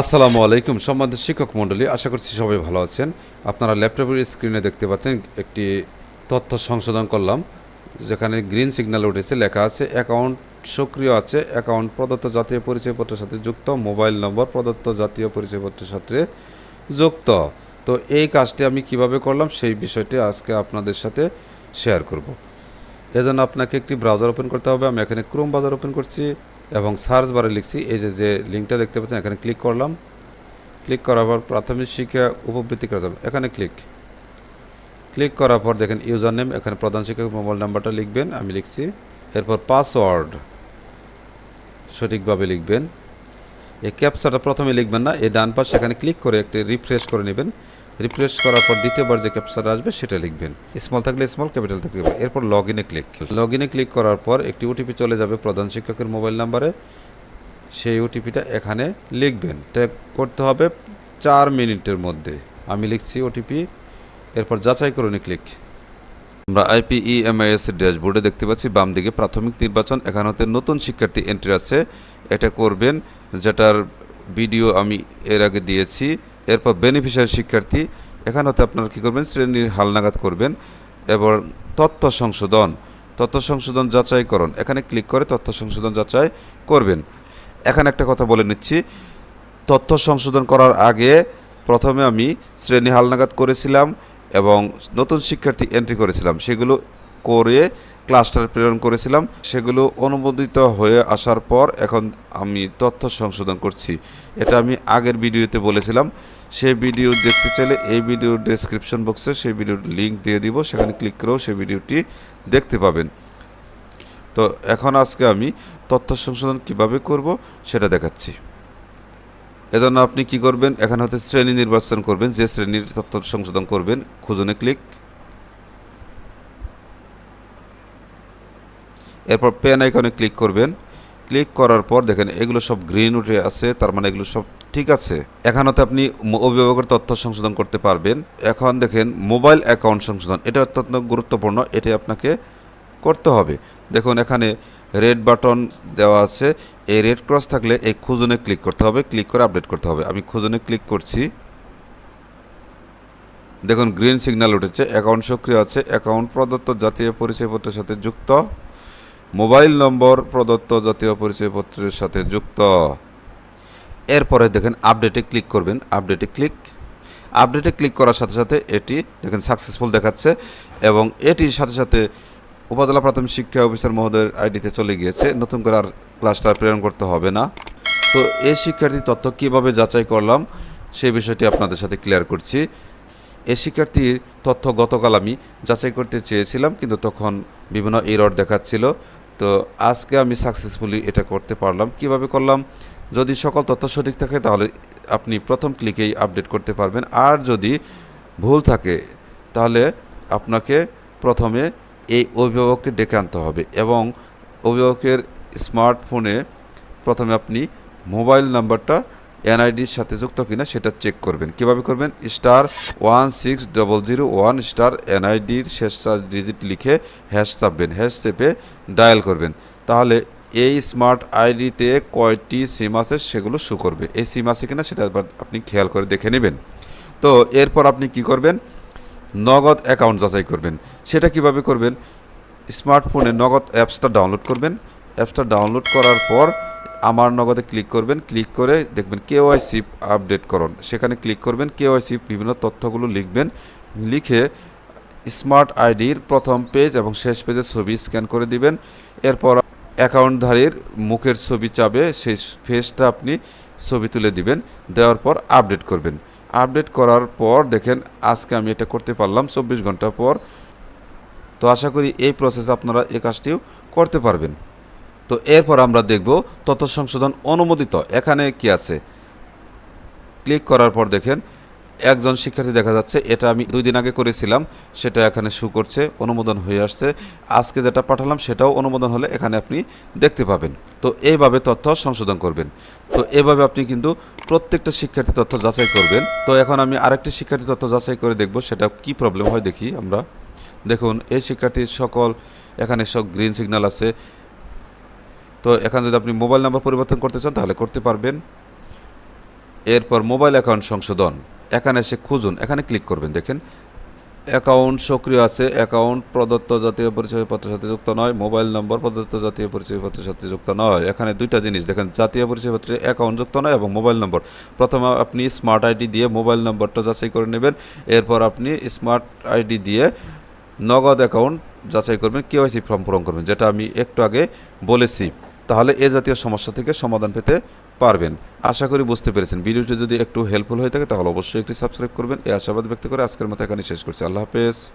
আসসালামু আলাইকুম সম্মানিত শিক্ষক মণ্ডলী, আশা করছি সবাই ভালো আছেন। আপনারা ল্যাপটপের স্ক্রিনে দেখতে পাচ্ছেন একটি তথ্য সংশোধন করলাম, যেখানে গ্রিন সিগন্যাল উঠেছে, লেখা আছে অ্যাকাউন্ট সক্রিয় আছে অ্যাকাউন্ট প্রদত্ত জাতীয় পরিচয়পত্রের সাথে যুক্ত মোবাইল নম্বর প্রদত্ত জাতীয় পরিচয়পত্রের সাথে যুক্ত। তো এই কাজটি আমি কীভাবে করলাম, সেই বিষয়টি আজকে আপনাদের সাথে শেয়ার করব। এজন্য আপনাকে একটি ব্রাউজার ওপেন করতে হবে, আমি এখানে ক্রোম ব্রাউজার ওপেন করছি। এবং সার্চ বারে লিখছি, এই যে যে লিঙ্কটা দেখতে পাচ্ছেন, এখানে ক্লিক করলাম। ক্লিক করার পর প্রাথমিক শিক্ষা উপবৃত্তি করা যাবে। এখানে ক্লিক। ক্লিক করার পর দেখেন ইউজার নেম এখানে প্রধান শিক্ষক মোবাইল নাম্বারটা লিখবেন, আমি লিখছি। এরপর পাসওয়ার্ড সঠিকভাবে লিখবেন। এই ক্যাপচাটা প্রথমে লিখবেন না, এই ডান পাশে এখানে ক্লিক করে একটি রিফ্রেশ করে নেবেন। রিফ্রেশ করার পর দ্বিতীয়বার যে ক্যাপচার আসবে সেটা লিখবেন। স্মল থাকলে স্মল ক্যাপিটাল থাকলে এরপর লগ ইনে ক্লিক লগ ইনে ক্লিক করার পর একটি ওটিপি চলে যাবে প্রধান শিক্ষকের মোবাইল নাম্বারে সেই ওটিপিটা এখানে লিখবেন। এটা করতে হবে চার মিনিটের মধ্যে। আমি লিখছি ওটিপি এরপর যাচাই করুন ক্লিক আমরা আইপিইএমআইএস ড্যাশবোর্ডে দেখতে পাচ্ছি, বাম দিকে প্রাথমিক নির্বাচন। এখানে হতে নতুন শিক্ষার্থী এন্ট্রি আছে। এটা করবেন, যেটার ভিডিও আমি এর আগে দিয়েছি। এরপর বেনিফিশিয়ারি শিক্ষার্থী এখানে হতে আপনারা কী করবেন? শ্রেণির হালনাগাদ করবেন। এবং তথ্য সংশোধন তথ্য সংশোধন যাচাইকরণ, এখানে ক্লিক করে তথ্য সংশোধন যাচাই করবেন। এখানে একটা কথা বলে নিচ্ছি, তথ্য সংশোধন করার আগে প্রথমে আমি শ্রেণি হালনাগাদ করেছিলাম এবং নতুন শিক্ষার্থী এন্ট্রি করেছিলাম। সেগুলো করে ক্লাস্টার প্রেরণ করেছিলাম। সেগুলো অনুমোদিত হয়ে আসার পর এখন আমি তথ্য সংশোধন করছি। এটা আমি আগের ভিডিওতে বলেছিলাম। সেই ভিডিও দেখতে চাইলে এই ভিডিওর ডেসক্রিপশন বক্সে সেই ভিডিওর লিঙ্ক দিয়ে দিব, সেখানে ক্লিক করেও সেই ভিডিওটি দেখতে পাবেন। তো এখন আজকে আমি তথ্য সংশোধন কীভাবে করব সেটা দেখাচ্ছি। এজন্য আপনি কি করবেন? এখানে হতে শ্রেণি নির্বাচন করবেন, যে শ্রেণির তথ্য সংশোধন করবেন, খুঁজনে ক্লিক এরপর পেন আইকনে ক্লিক করবেন। ক্লিক করার পর দেখেন এগুলো সব গ্রিন উঠে আছে, তার মানে এগুলো সব ঠিক আছে, এখানেতে আপনি ম- অভিভাবকের তথ্য সংশোধন করতে পারবেন। এখন দেখেন, মোবাইল অ্যাকাউন্ট সংশোধন, এটা অত্যন্ত গুরুত্বপূর্ণ, এটি আপনাকে করতে হবে। দেখুন, এখানে রেড বাটন দেওয়া আছে, এই রেড ক্রস থাকলে এই খুঁজনে ক্লিক করতে হবে, ক্লিক করে আপডেট করতে হবে। আমি খুঁজনে ক্লিক করছি। দেখুন, গ্রিন সিগন্যাল উঠেছে, অ্যাকাউন্ট সক্রিয় আছে, অ্যাকাউন্ট প্রদত্ত জাতীয় পরিচয়পত্রের সাথে যুক্ত। মোবাইল নম্বর প্রদত্ত জাতীয় পরিচয়পত্রের সাথে যুক্ত। এরপরে দেখেন আপডেটে ক্লিক করবেন আপডেটে ক্লিক আপডেটে ক্লিক করার সাথে সাথে এটি দেখেন সাকসেসফুল দেখাচ্ছে এবং এটির সাথে সাথে উপজেলা প্রাথমিক শিক্ষা অফিসার মহোদয়ের আইডিতে চলে গিয়েছে, নতুন করে আর ক্লাসটা প্রেরণ করতে হবে না। তো এই শিক্ষার্থী তথ্য কীভাবে যাচাই করলাম, সেই বিষয়টি আপনাদের সাথে ক্লিয়ার করছি। এই শিক্ষার্থীর তথ্য গতকাল আমি যাচাই করতে চেয়েছিলাম, কিন্তু তখন বিভিন্ন এরর দেখাচ্ছিল। তো আজকে আমি সাকসেসফুলি এটা করতে পারলাম। কীভাবে করলাম? যদি সকল তথ্য সঠিক থাকে, তাহলে আপনি প্রথম ক্লিকেই আপডেট করতে পারবেন। আর যদি ভুল থাকে, তাহলে আপনাকে প্রথমে এই অভিভাবককে ডেকে আনতে হবে এবং অভিভাবকের স্মার্টফোনে প্রথমে আপনি মোবাইল নাম্বারটা এনআইডির সাথে যুক্ত কিনা সেটা চেক করবেন। কীভাবে করবেন? Star one six double zero one star এনআইডির শেষ ডিজিট লিখে হ্যাশ চাপবেন, হ্যাশ চেপে ডায়াল করবেন। তাহলে এই স্মার্ট আইডিতে কয়টি সিম আছে সেগুলো শো করবে। এই সিম আছে কিনা সেটা আপনি খেয়াল করে দেখে নেবেন। তো এরপর আপনি কি করবেন? নগদ অ্যাকাউন্ট যাচাই করবেন। সেটা কীভাবে করবেন? স্মার্টফোনে নগদ অ্যাপসটা ডাউনলোড করবেন। অ্যাপসটা ডাউনলোড করার পর আমার নগদে ক্লিক করবেন। ক্লিক করে দেখবেন কেওয়াইসি আপডেট করুন। সেখানে ক্লিক করবেন কেওয়াইসি বিভিন্ন তথ্যগুলো লিখবেন। লিখে স্মার্ট আইডির প্রথম পেজ এবং শেষ পেজে ছবি স্ক্যান করে দিবেন। এরপর অ্যাকাউন্টধারীর মুখের ছবি চাবে, সেই ফেসটা আপনি ছবি তুলে দিবেন, দেওয়ার পর আপডেট করবেন। আপডেট করার পর দেখেন, আজকে আমি এটা করতে পারলাম চব্বিশ ঘণ্টা পর। তো আশা করি এই প্রসেস আপনারা এই কাজটিও করতে পারবেন। তো এরপর আমরা দেখব তথ্য সংশোধন অনুমোদিত। এখানে কি আছে? ক্লিক করার পর দেখেন একজন শিক্ষার্থী দেখা যাচ্ছে, এটা আমি দুই দিন আগে করেছিলাম, সেটা এখানে শু করছে, অনুমোদন হয়ে আসছে। আজকে যেটা পাঠালাম, সেটাও অনুমোদন হলে এখানে আপনি দেখতে পাবেন। তো এইভাবে তথ্য সংশোধন করবেন। তো এভাবে আপনি কিন্তু প্রত্যেকটা শিক্ষার্থী তথ্য যাচাই করবেন। তো এখন আমি আরেকটি শিক্ষার্থী তথ্য যাচাই করে দেখব, সেটা কি প্রবলেম হয় দেখি আমরা। দেখুন, এই শিক্ষার্থীর সকল, এখানে সব গ্রিন সিগন্যাল আছে। তো এখানে যদি আপনি মোবাইল নাম্বার পরিবর্তন করতে চান, তাহলে করতে পারবেন। এরপর মোবাইল অ্যাকাউন্ট সংশোধন। এখানে এসে খুঁজুন, এখানে ক্লিক করবেন, দেখেন। অ্যাকাউন্ট সক্রিয় আছে অ্যাকাউন্ট প্রদত্ত জাতীয় পরিচয়পত্রের সাথে যুক্ত নয় মোবাইল নম্বর প্রদত্ত জাতীয় পরিচয়পত্রের সাথে যুক্ত নয়। এখানে দুইটা জিনিস, দেখেন, জাতীয় পরিচয়পত্রে অ্যাকাউন্ট যুক্ত নয় এবং মোবাইল নম্বর প্রথমে আপনি স্মার্ট আইডি দিয়ে মোবাইল নম্বরটা যাচাই করে নেবেন, এরপর আপনি স্মার্ট আইডি দিয়ে নগদ অ্যাকাউন্ট যাচাই করবেন কেওয়াইসি ফর্ম পূরণ করবেন, যেটা আমি একটু আগে বলেছি। তাহলে এ জাতীয় সমস্যা থেকে সমাধান পেতে পারবেন। আশা করি বুঝতে পেরেছেন। ভিডিওটি যদি একটু হেল্পফুল হয়ে থাকে, তাহলে অবশ্যই একটি সাবস্ক্রাইব করবেন। এই আশাবাদ ব্যক্ত করে আজকের মতো এখানে শেষ করছি। আল্লাহ হাফেজ।